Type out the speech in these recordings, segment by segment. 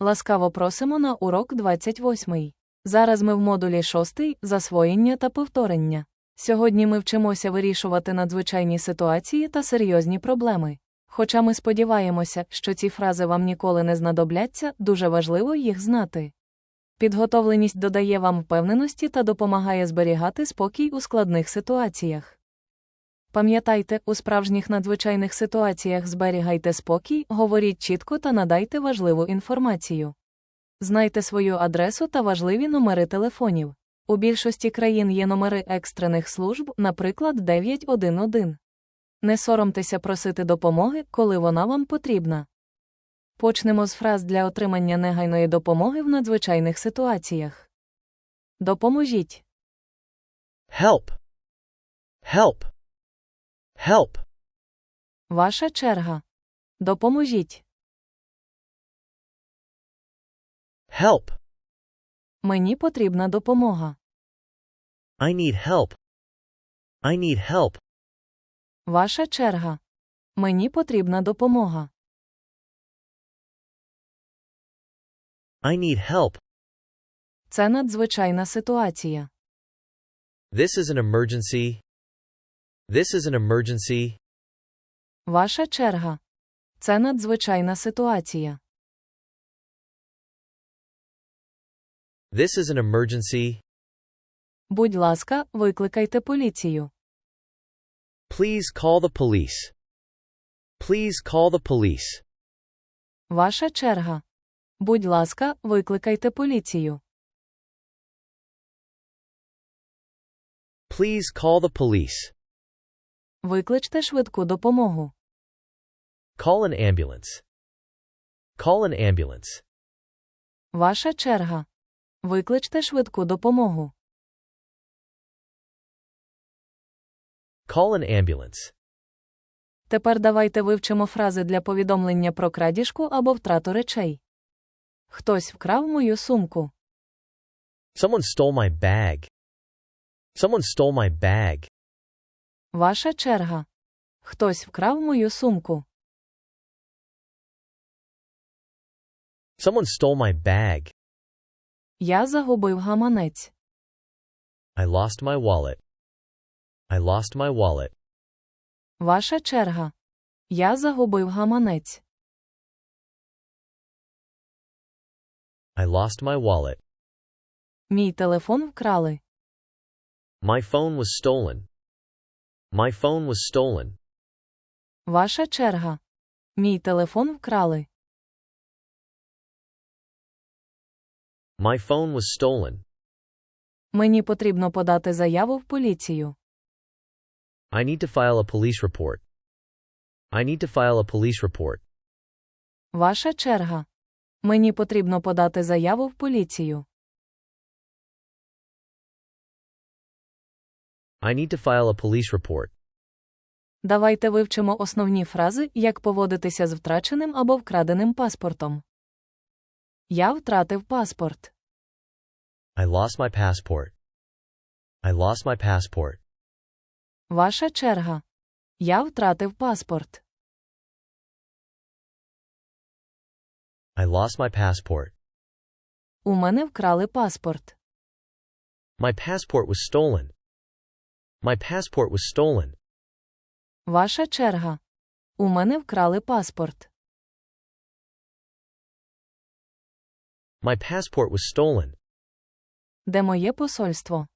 Ласкаво просимо на урок 28. Зараз ми в модулі 6 засвоєння та повторення. Сьогодні ми вчимося вирішувати надзвичайні ситуації та серйозні проблеми. Хоча ми сподіваємося, що ці фрази вам ніколи не знадобляться, дуже важливо їх знати. Підготовленість додає вам впевненості та допомагає зберігати спокій у складних ситуаціях. Пам'ятайте, у справжніх надзвичайних ситуаціях зберігайте спокій, говоріть чітко та надайте важливу інформацію. Знайте свою адресу та важливі номери телефонів. У більшості країн є номери екстрених служб, наприклад, 911. Не соромтеся просити допомоги, коли вона вам потрібна. Почнемо з фраз для отримання негайної допомоги в надзвичайних ситуаціях. Допоможіть. Help. Help. Help. Ваша черга. Допоможіть. Help. Мені потрібна допомога. I need help. I need help. Ваша черга. Мені потрібна допомога. I need help. Це надзвичайна ситуація. This is an emergency. This is an emergency. Ваша черга. Це надзвичайна ситуація. This is an emergency. Будь ласка, викликайте поліцію. Please call the police. Please call the police. Ваша черга. Будь ласка, викликайте поліцію. Please call the police. Викличте швидку допомогу. Call an ambulance. Call an ambulance. Ваша черга. Викличте швидку допомогу. Call an ambulance. Тепер давайте вивчимо фрази для повідомлення про крадіжку або втрату речей. Хтось вкрав мою сумку. Someone stole my bag. Someone stole my bag. Ваша черга. Хтось вкрав мою сумку. Someone stole my bag. Я загубив гаманець. I lost my wallet. I lost my wallet. Ваша черга. Я загубив гаманець. I lost my wallet. Мій телефон вкрали. My phone was stolen. My phone was stolen. Ваша черга. Мій телефон вкрали. My phone was stolen. Мені потрібно подати заяву в поліцію. I need to file a police report. I need to file a police report. Ваша черга. Мені потрібно подати заяву в поліцію. I need to file a police report. Давайте вивчимо основні фрази, як поводитися з втраченим або вкраденим паспортом. Я втратив паспорт. I lost my passport. I lost my passport. Ваша черга. Я втратив паспорт. I lost my passport. У мене вкрали паспорт. My passport was stolen. My passport was stolen. Ваша черга. У мене вкрали паспорт. My passport was stolen. Де моє посольство?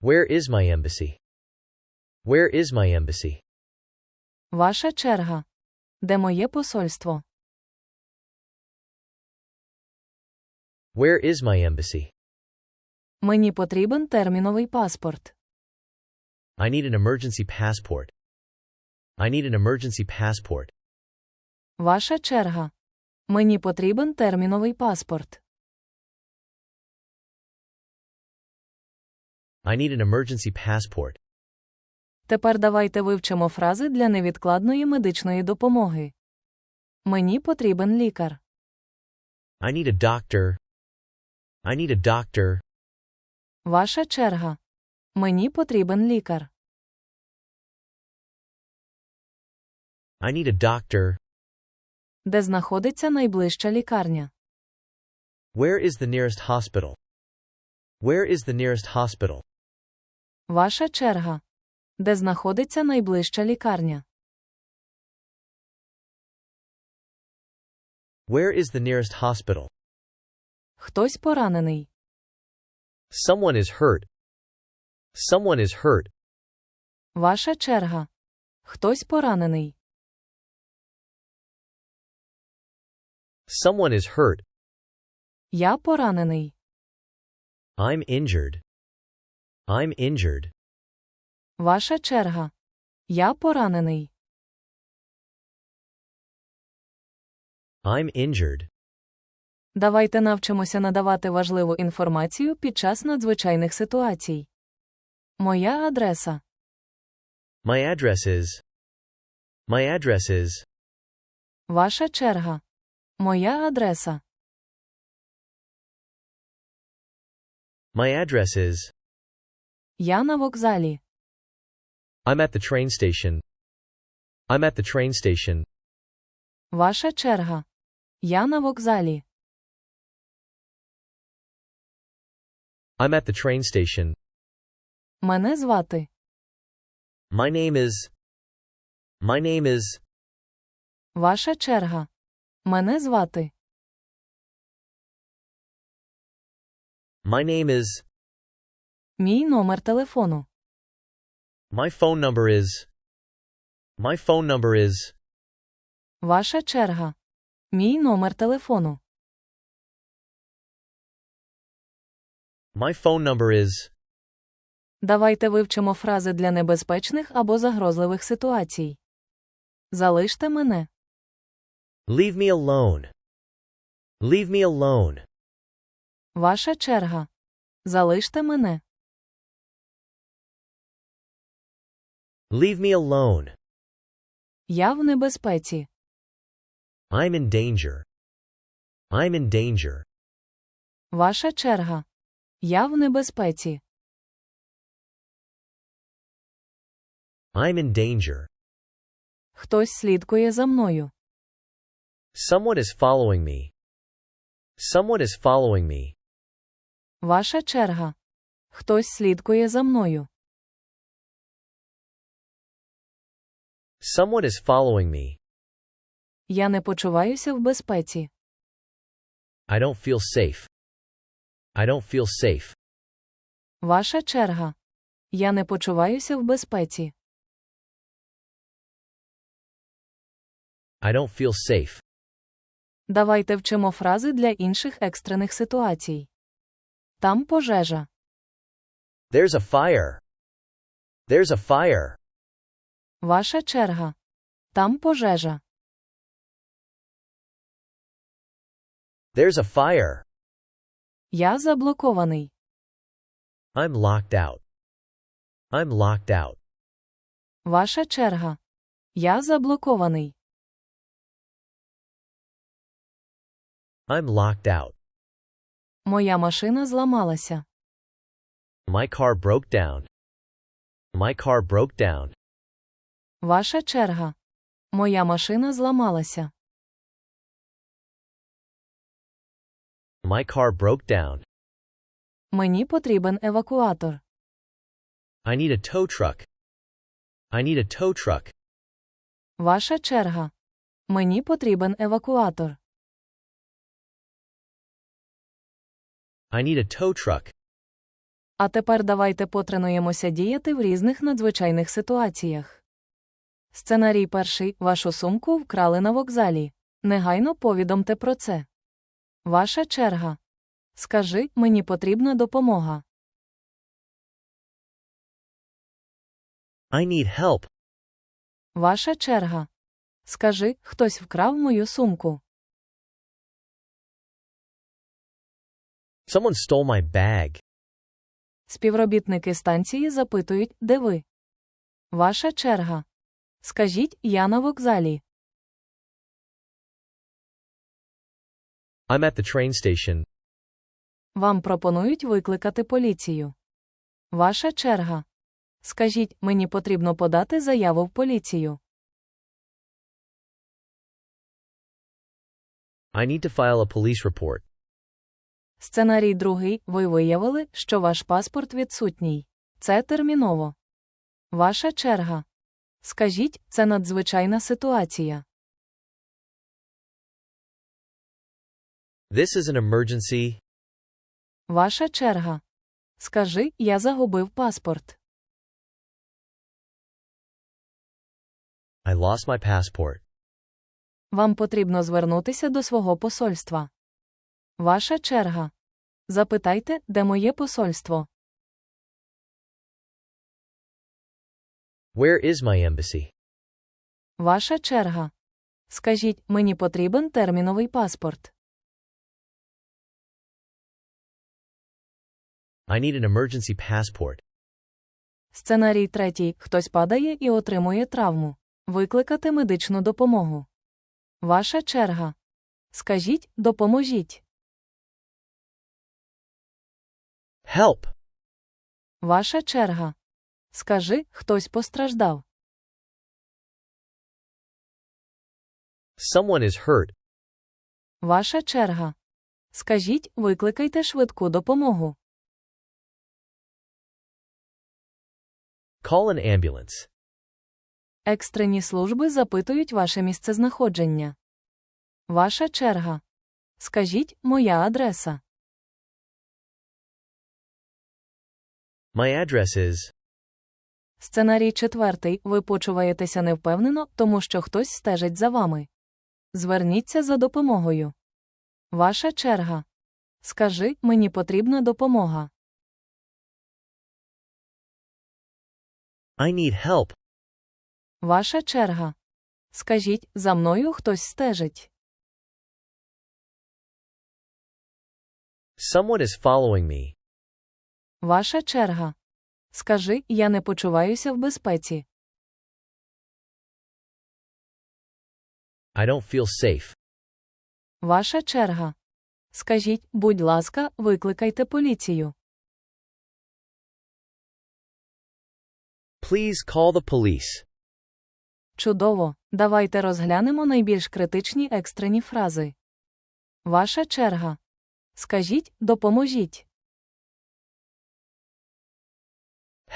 Where is my embassy? Where is my embassy? Ваша черга. Де моє посольство? Where is my embassy? Мені потрібен терміновий паспорт. I need an emergency passport. I need an emergency passport. Ваша черга. Мені потрібен терміновий паспорт. I need an emergency passport. Тепер давайте вивчимо фрази для невідкладної медичної допомоги. Мені потрібен лікар. I need a doctor. I need a doctor. Ваша черга. Мені потрібен лікар. I need a doctor. Де знаходиться найближча лікарня? Where is the nearest hospital? Where is the nearest hospital? Ваша черга. Де знаходиться найближча лікарня? Where is the nearest hospital? Хтось поранений. Someone is hurt. Someone is hurt. Ваша черга. Хтось поранений. Someone is hurt. Я поранений. I'm injured. I'm injured. Ваша черга. Я поранений. I'm injured. Давайте навчимося надавати важливу інформацію під час надзвичайних ситуацій. Моя адреса. My address is. My address is. Ваша черга. Моя адреса. My address is. Я на вокзалі. I'm at the train station. I'm at the train station. Ваша черга. Я на вокзалі. I'm at the train station. Мене звати. My name is. My name is. Ваша черга. Мене звати. My name is. Мій номер телефону. My phone number is. My phone number is. Ваша черга. Мій номер телефону. My phone number is. Давайте вивчимо фрази для небезпечних або загрозливих ситуацій. Залиште мене. Leave me alone. Leave me alone. Ваша черга. Залиште мене. Leave me alone. Я в небезпеці. I'm in danger. I'm in danger. Ваша черга. Я в небезпеці. I'm in danger. Хтось слідкує за мною. Someone is following me. Someone is following me. Ваша черга. Хтось слідкує за мною. Someone is following me. Я не почуваюся в безпеці. I don't feel safe. I don't feel safe. Ваша черга. Я не почуваюся в безпеці. I don't feel safe. Давайте вчимо фрази для інших екстрених ситуацій. Там пожежа. There's a fire. There's a fire. Ваша черга. Там пожежа. There's a fire. Я заблокований. I'm locked out. I'm locked out. Ваша черга. Я заблокований. I'm locked out. Моя машина зламалася. My car broke down. My car broke down. Ваша черга. Моя машина зламалася. My car broke down. Мені потрібен евакуатор. I need a tow truck. I need a tow truck. Ваша черга. Мені потрібен евакуатор. I need a tow truck. А тепер давайте потренуємося діяти в різних надзвичайних ситуаціях. Сценарій перший. Вашу сумку вкрали на вокзалі. Негайно повідомте про це. Ваша черга. Скажи, мені потрібна допомога. I need help. Ваша черга. Скажи, хтось вкрав мою сумку. Someone stole my bag. Співробітники станції запитують, де ви. Ваша черга. Скажіть, я на вокзалі. I'm at the train station. Вам пропонують викликати поліцію. Ваша черга. Скажіть, мені потрібно подати заяву в поліцію. I need to file a police report. Сценарій другий. Ви виявили, що ваш паспорт відсутній. Це терміново. Ваша черга. Скажіть, це надзвичайна ситуація. This is an emergency. Ваша черга. Скажи, я загубив паспорт. I lost my passport. Вам потрібно звернутися до свого посольства. Ваша черга. Запитайте, де моє посольство. Where is my embassy? Ваша черга. Скажіть, мені потрібен терміновий паспорт. I need an emergency passport. Сценарій третій. Хтось падає і отримує травму. Викликати медичну допомогу. Ваша черга. Скажіть, допоможіть. Help! Ваша черга. Скажи, хтось постраждав. Someone is hurt. Ваша черга. Скажіть, викликайте швидку допомогу. Call an ambulance. Екстрені служби запитують ваше місцезнаходження. Ваша черга. Скажіть, моя адреса. My address is. Сценарій четвертий. Ви почуваєтеся невпевнено, тому що хтось стежить за вами. Зверніться за допомогою. Ваша черга. Скажи, мені потрібна допомога. I need help. Ваша черга. Скажіть, за мною хтось стежить. Someone is following me. Ваша черга. Скажи, я не почуваюся в безпеці. I don't feel safe. Ваша черга. Скажіть, будь ласка, викликайте поліцію. Please call the police. Чудово. Давайте розглянемо найбільш критичні екстрені фрази. Ваша черга. Скажіть, допоможіть.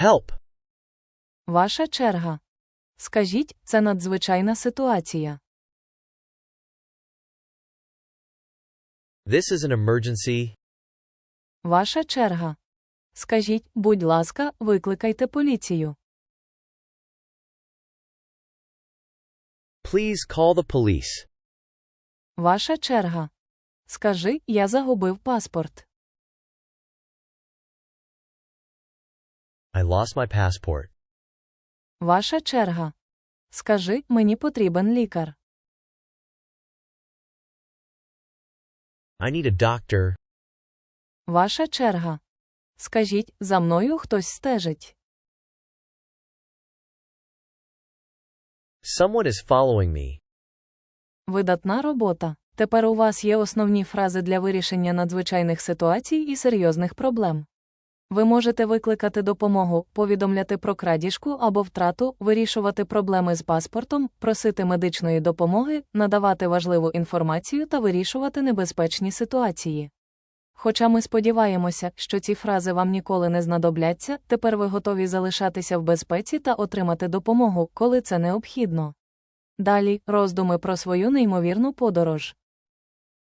Help! Ваша черга. Скажіть, це надзвичайна ситуація. This is an emergency. Ваша черга. Скажіть, будь ласка, викликайте поліцію. Please call the police. Ваша черга. Скажи, я загубив паспорт. I lost my passport. Ваша черга. Скажи, мені потрібен лікар. I need a doctor. Ваша черга. Скажіть, за мною хтось стежить. Someone is following me. Видатна робота. Тепер у вас є основні фрази для вирішення надзвичайних ситуацій і серйозних проблем. Ви можете викликати допомогу, повідомляти про крадіжку або втрату, вирішувати проблеми з паспортом, просити медичної допомоги, надавати важливу інформацію та вирішувати небезпечні ситуації. Хоча ми сподіваємося, що ці фрази вам ніколи не знадобляться, тепер ви готові залишатися в безпеці та отримати допомогу, коли це необхідно. Далі роздуми про свою неймовірну подорож.